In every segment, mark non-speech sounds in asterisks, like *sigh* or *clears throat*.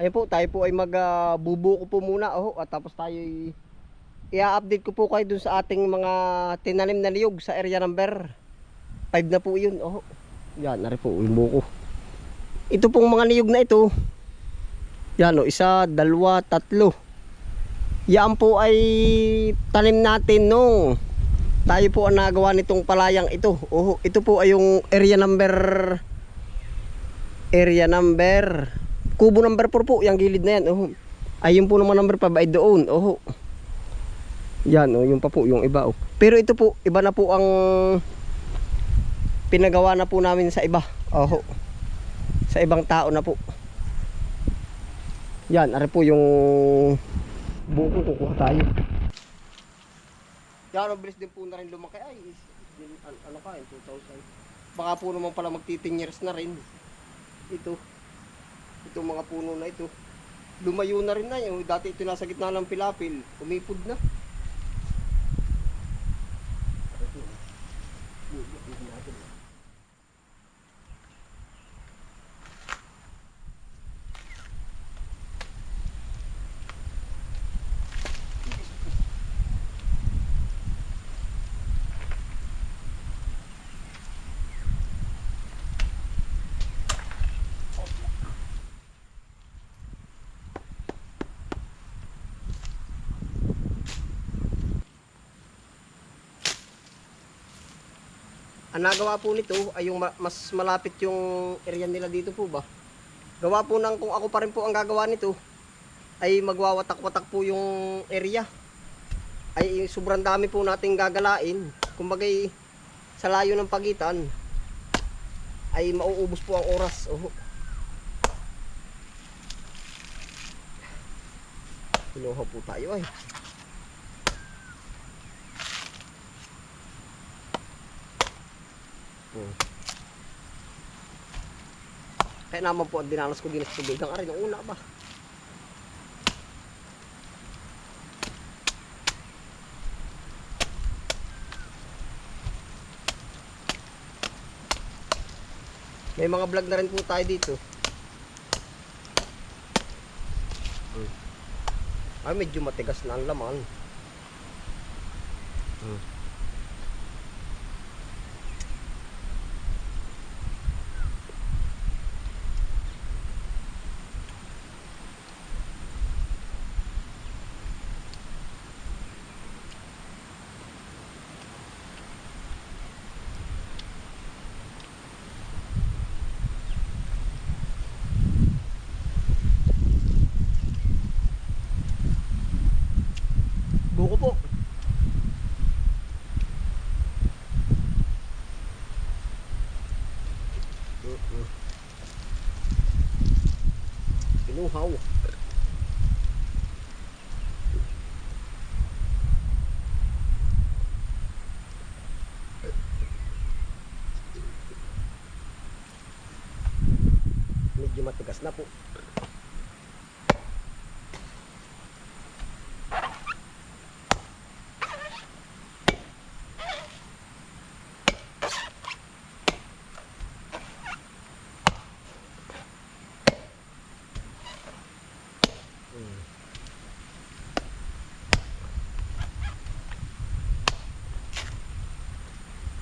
Ayun po, tayo po ay magbubuko po muna. Oh, at tapos tayo i- i-update ko po kayo dun sa ating mga tinanim na niyog sa area number 5 na po yun. Oh. Yan, nari po yung buko. Ito pong mga niyog na ito. Yan o, isa, dalawa, tatlo. Yan po ay tanim natin nung tayo po ang nagawa nitong palayang ito. Oh, ito po ay yung area number area number kubo number 4 po, yung gilid na yan. Oh. Ayun po naman number 5 ay doon. Oh. Yan, oh, yung pa po, yung iba. Oh. Pero ito po, iba na po ang pinagawa na po namin sa iba. Oh. Sa ibang tao na po. Yan, ari po yung buko kukuha tayo. Yan, ang bilis din po na rin lumaki. Ay, is- din- an- ano ka, in 2000. Baka po naman pala mag 10 years na rin. Ito. Itong mga puno na ito. Lumayo na rin na yun. Dati ito nasa gitna ng pilapil. Umipod na. Ang nagawa po nito ay yung ma- mas malapit yung area nila dito po ba. Gawa po ng kung ako pa rin po ang gagawa nito ay magwawatak-watak po yung area. Ay sobrang dami po nating gagalain. Kumbaga sa layo ng pagitan ay mauubos po ang oras. Oh. Kinuha po tayo ay. Hmm. Kaya naman po ang dinanas ko din sa tubig. Ang arin, ang una ba? May mga vlog na rin po tayo dito. Hmm. Ay, medyo matigas na ang laman. Hmm. Buko po. Medyo matigas na po.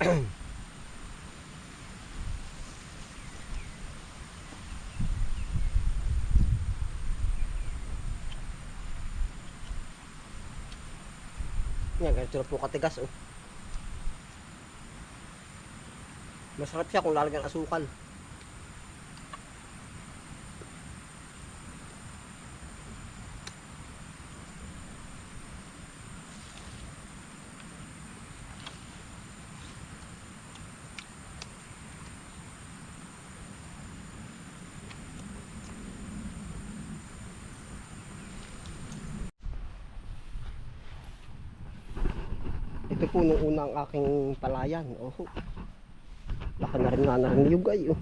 *coughs* Yan, ganito na po katigas oh. Masarap siya kung lalagyan asukal. Ito po nung unang aking palayan. Oh. Laki na rin nga na rin yung gay. Oh.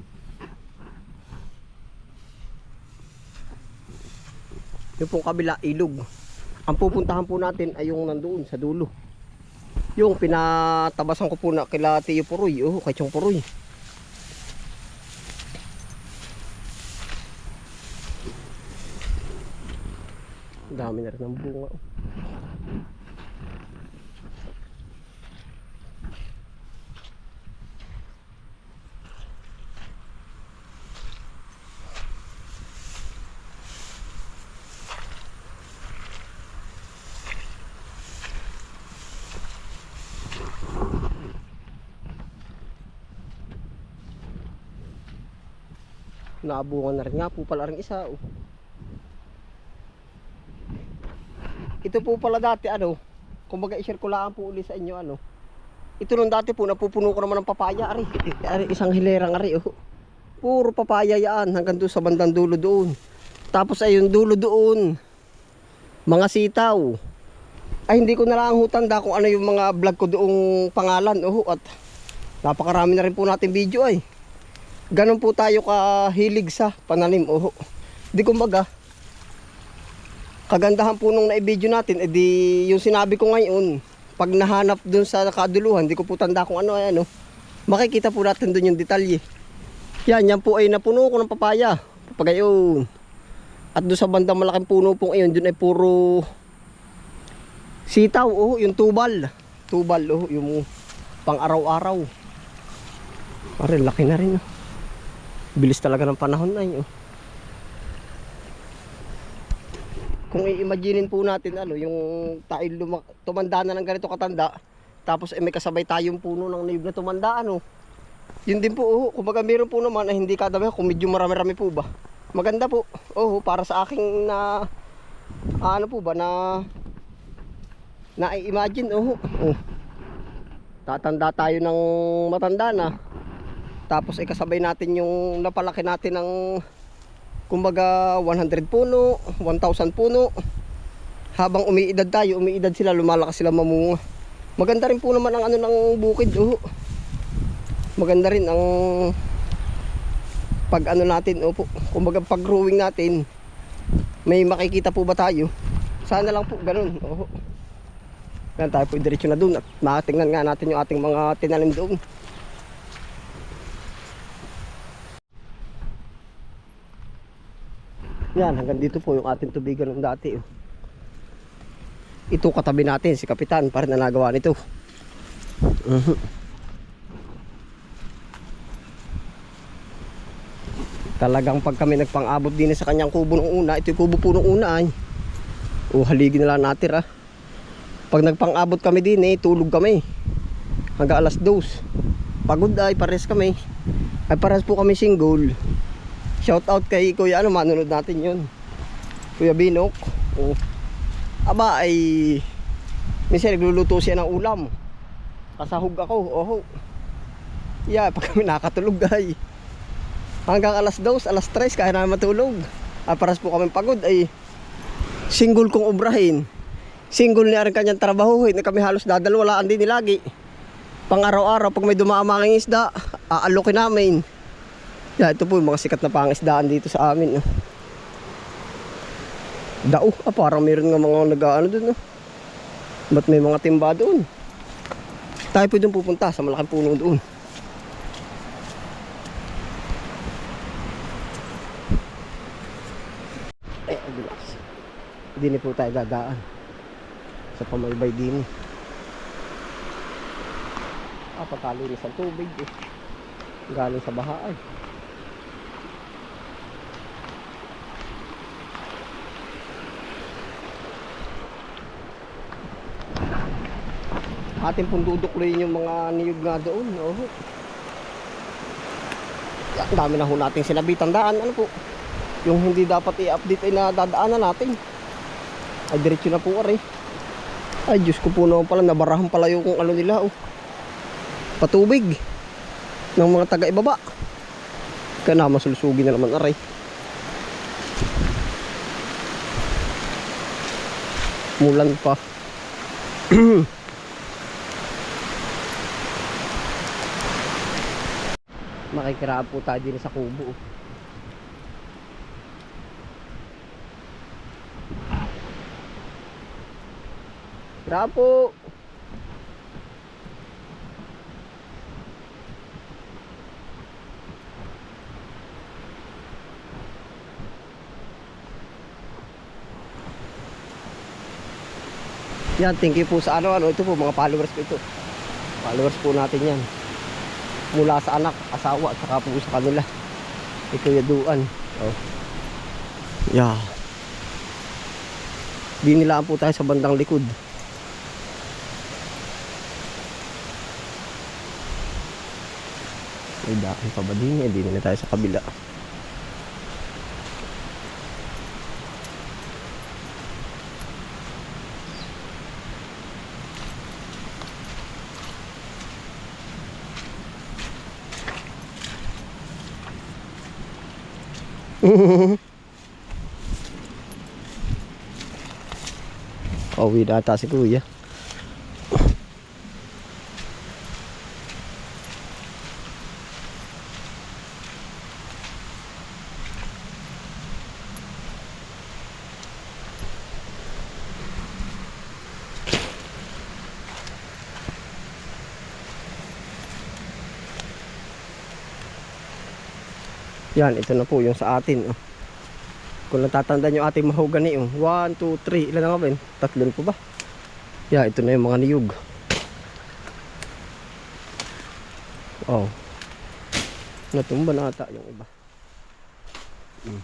Yung pong kabila, ilog. Ang pupuntahan po natin ay yung nandoon sa dulo. Yung pinatabasan ko po na kila Tiyo Puroy. Oh, kay Chong Puroy. Dami na rin ng bunga. oh. Nabunga na rin nga po pala rin isa. Oh. Ito po pala dati ano, kumbaga i-share ko lang po uli sa inyo ano. Ito nung dati po napupuno ko naman ng papaya ari. *laughs* Ari isang hilerang ari oh. Puro papaya yan hanggang doon sa bandang dulo doon. Tapos ay yung dulo doon. Mga sitaw. Ay hindi ko na lang ho tanda kung ano yung mga vlog ko doong pangalan oh at napakarami na rin po natin video ay. Ganon po tayo kahilig sa pananim oh. Di kumbaga kagandahan po nung na-video natin, edi yung sinabi ko ngayon, pag nahanap dun sa kaduluhan, di ko po tanda kung ano ay ano, makikita po natin dun yung detalye. Yan, yan po ay napuno ko ng papaya. Papagayon. At doon sa bandang malaking puno pong iyon, dun ay puro sitaw, oh, yung tubal. Tubal, oh, yung pang araw-araw. Pare, laki na rin, oh. Bilis talaga ng panahon na yun, oh. kung i-imaginein po natin ano, yung tayo luma- tumanda na ng ganito katanda, tapos eh, may kasabay tayong puno ng niyog na tumanda ano. Yun din po, oh, kumbaga meron po naman na hindi kadami kung medyo marami-rami po ba. Maganda po. Oh, para sa aking na ano po ba na na-imagine oh. oh. Tatanda tayo ng matanda na. Tapos ikasabay natin yung napalaki natin ng kumbaga 100 puno, 1,000 puno. Habang umiidad tayo, umiidad sila, lumalakas sila mamunga. Maganda rin po naman ang ano ng bukid. Oh. Maganda rin ang pag ano natin, opo, kumbaga pag growing natin, may makikita po ba tayo? Sana lang po ganun. Oh. Yan tayo po diretso na doon at matingnan nga natin yung ating mga tinanim doon. Yan, hanggang dito po yung ating tubigan ng dati. oh. Ito katabi natin, si Kapitan, para na nagawa nito. Mhm. Talagang pag kami nagpang-abot din sa kanyang kubo nung una, ito yung kubo po nung una ay. O haligi na lang natin ah. Pag nagpang-abot kami din eh, tulog kami. Hanggang alas 2. Pagod ay, pares kami. Ay pares po kami single. Shout out kay Kuya ano, manunod natin yun. Kuya Binok. Oh. Aba ay minsan nagluluto siya ng ulam. Kasahog ako. Oh. Yeah, *laughs* pag kami nakatulog ay hanggang alas 2, alas 3 kaya na matulog. Ay paras po kami pagod ay single kong obrahin. Single niya rin kanyang trabaho, hindi kami halos dadalwalaan din lagi. Pang araw-araw pag may dumaamang isda, aalokin namin. Yeah, ito po yung mga sikat na pangisdaan dito sa amin. No? Dao, ah, parang meron nga mga nag-ano doon. No? Ba't may mga timba doon? Tayo po doon pupunta sa malaking puno doon. Eh. Hindi na po tayo dadaan. Sa pamaybay din. Ah, pagkalinis ang tubig eh. Galing sa baha ay. Atin pong dudukluin yung mga niyog nga doon. Oh. Yan, dami na ho nating sinabitan daan. Ano po? Yung hindi dapat i-update ay nadadaanan natin. Ay, diretso na po ari. Ay, Diyos ko po naman pala, nabarahan pala yung ano nila. Oh. Patubig. Ng mga taga-ibaba. Kaya na, masulsugin na naman aray. Mulan pa. *clears throat* makikiraan po tayo din sa kubo. Kiraan po! Yan, thank you po sa ano, ano, ito po, mga followers ko ito. Followers po natin yan. Mula sa anak, asawa, at saka po sa kanila. Kuya Duan. Oh. Yeah. Dinilaan po tayo sa bandang likod. May daan pa ba din? Hindi na tayo sa kabila. *laughs* Pauwi na ata si kuya. Yan, ito na po yung sa atin. Oh. Kung natatandaan yung ating mahogany, oh. 1, 2, 3, ilan na nga ba yun? Tatlon po ba? Yeah, ito na yung mga niyog. Oh. Natumba na ata yung iba. Hmm.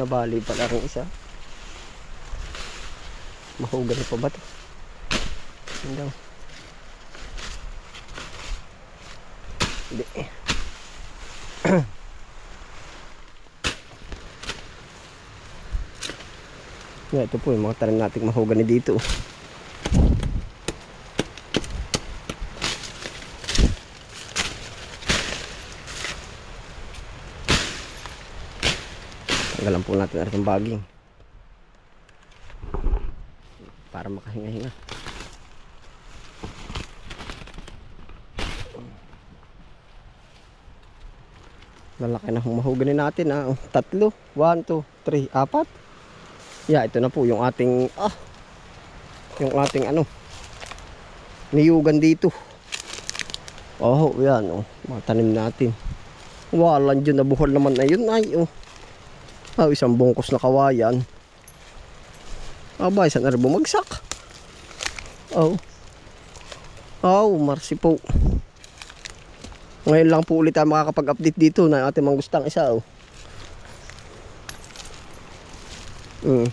Nabali pala rin isa. Mahogany pa ba ito? Yun Hindi. *clears throat* Yeah, ito po yung mga tanim nating mahogany dito. Tanggalan po natin itong baging. Para makahinga-hinga. Lalaki na mahogany natin ah. Oh, Tatlo. One, two, three, apat. Yeah, ito na po yung ating ah yung ating ano niyugan dito. Oh, yan oh. Mga tanim natin. Walan dyan nabuhol naman na yun ay oh. Ah, isang bungkos na kawayan. Aba, isang na bumagsak. Oh. Oh, marsi po. Ngayon lang po ulit tayo makakapag-update dito na ating manggustang isa oh. Mm.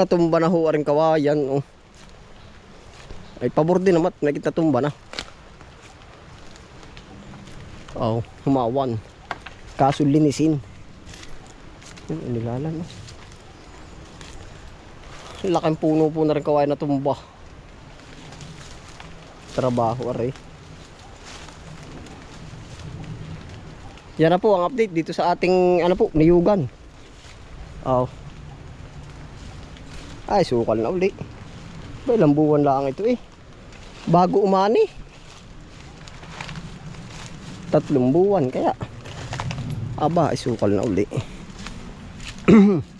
Natumba na ho rin kawayan. Oh. Ay pabor din naman. Nakita tumba na. Oh, humawan. Kaso linisin. Yung inilalan. Oh. Laking puno po na rin kawayan na tumba. Trabaho aray. Yan na po ang update dito sa ating ano po, niyugan. Oh. Ay, sukal na uli. Ba, ilang buwan lang ito eh. Bago umani. Tatlong buwan kaya. Aba, ay na uli. *clears throat*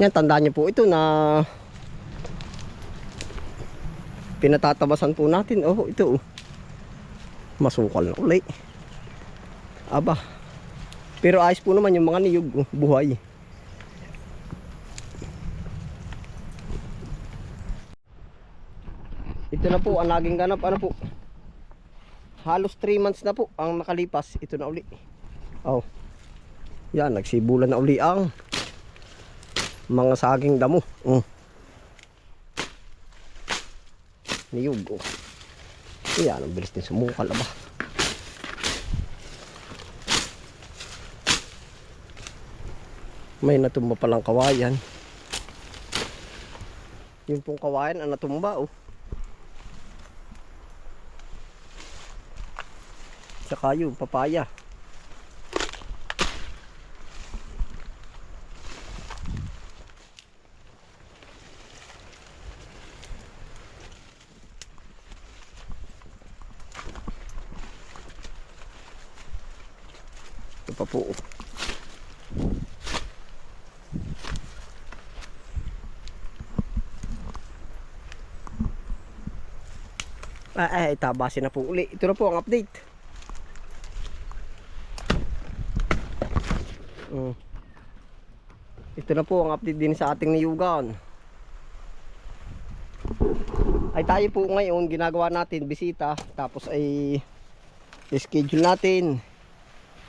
Yan, tandaan niyo po ito na pinatatabasan po natin. Oh, ito oh. Masukal na uli. Aba. Pero ayos po naman yung mga niyog, oh, buhay. Ito na po ang naging ganap. Ano po? Halos 3 months na po ang nakalipas. Ito na uli. Oh. Yan, nagsibulan na uli ang mga saging damo. Mm. Niyog. Oh. Yan, ang bilis din sumukal ba. May natumba palang kawayan. Yung pong kawayan ang natumba oh. Tsaka yung papaya. po. Ah, eh, ay, ay tabasin na po uli. Ito na po ang update. Mm. Ito na po ang update din sa ating niyugan. Ay tayo po ngayon ginagawa natin bisita tapos ay schedule natin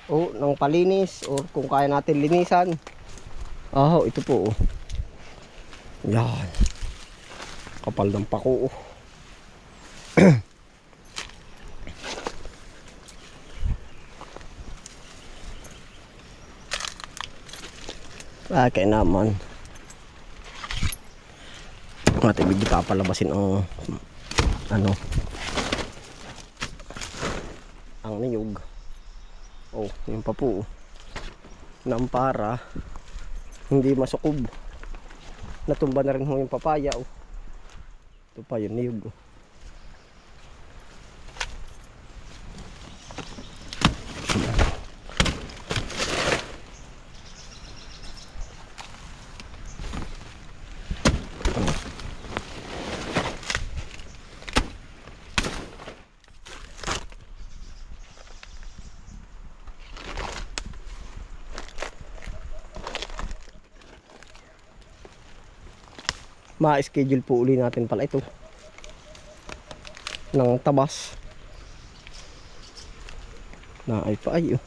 o, ng palinis. O kung kaya natin linisan. Ah, ito po. oh. Yan. Kapal ng pako. oh. *clears throat* Kaya naman. Mati bigli papalabasin ang ano ang niyog. Oh, yun pa po. Nang para hindi masukob. Natumba na rin ho yung papaya oh. Ito pa yung niyog. oh. Ma-schedule po uli natin pala ito ng tabas na ay pa oh.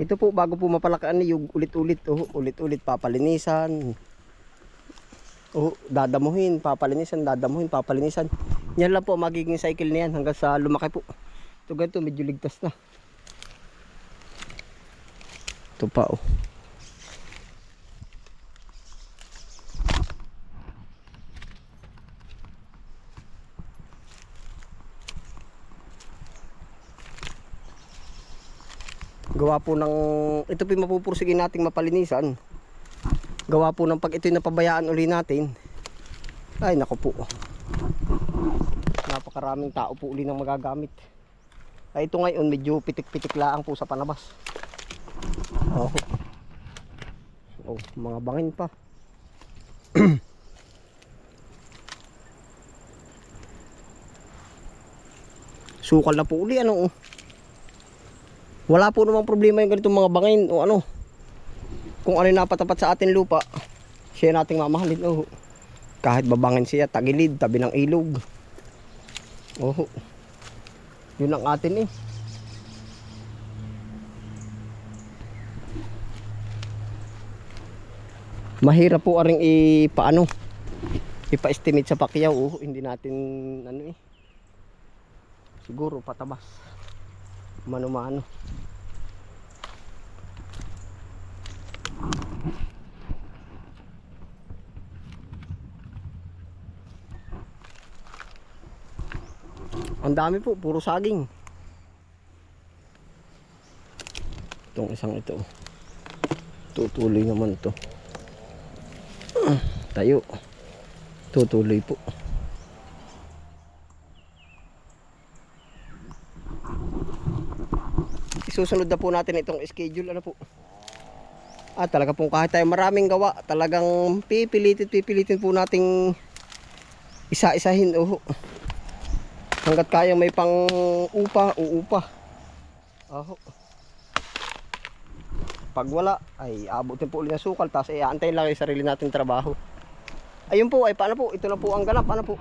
Ito po bago po mapalakaan yung ulit-ulit oh, ulit-ulit papalinisan. Oh, dadamuhin, papalinisan, dadamuhin, papalinisan. Yan lang po magiging cycle niyan hanggang sa lumaki po. Ito ganito medyo ligtas na. Ito pa oh. Gawa po ng ito po yung mapupursigin nating mapalinisan. Gawa po ng pag ito'y napabayaan uli natin. Ay nako po. Napakaraming tao po uli nang magagamit. Ay ito ngayon medyo pitik-pitik laang po sa panabas oh. oh mga bangin pa. *clears throat* Sukal na po uli ano oh wala po namang problema yung ganitong mga bangin o ano. Kung ano yung napatapat sa ating lupa, siya nating mamahalin. Oh. Kahit babangin siya, tagilid, tabi ng ilog. Oh. Yun ang atin eh. Mahirap po aring ipaano ipa-estimate sa pakyaw oh, hindi natin ano eh siguro patabas mano-mano Ang dami po, puro saging. Itong isang ito. Tutuloy naman. Ah, *clears throat* Tayo. Tutuloy po. Isusunod na po natin itong schedule. Ano po? Ah, talaga po kahit tayo maraming gawa, talagang pipilitin, pipilitin po nating isa-isahin. Oh. Hanggat kaya may pang upa, uupa. Aho. Pag wala, ay abutin po ulit ng sukal, tapos ay aantayin lang yung sarili nating trabaho. Ayun po, ay paano po? Ito na po ang ganap, ano po?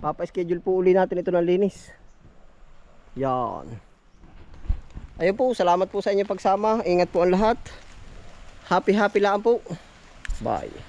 Papa-schedule po uli natin ito ng linis. Yan. Ayun po, salamat po sa inyong pagsama. Ingat po ang lahat. Happy happy lang po. Bye.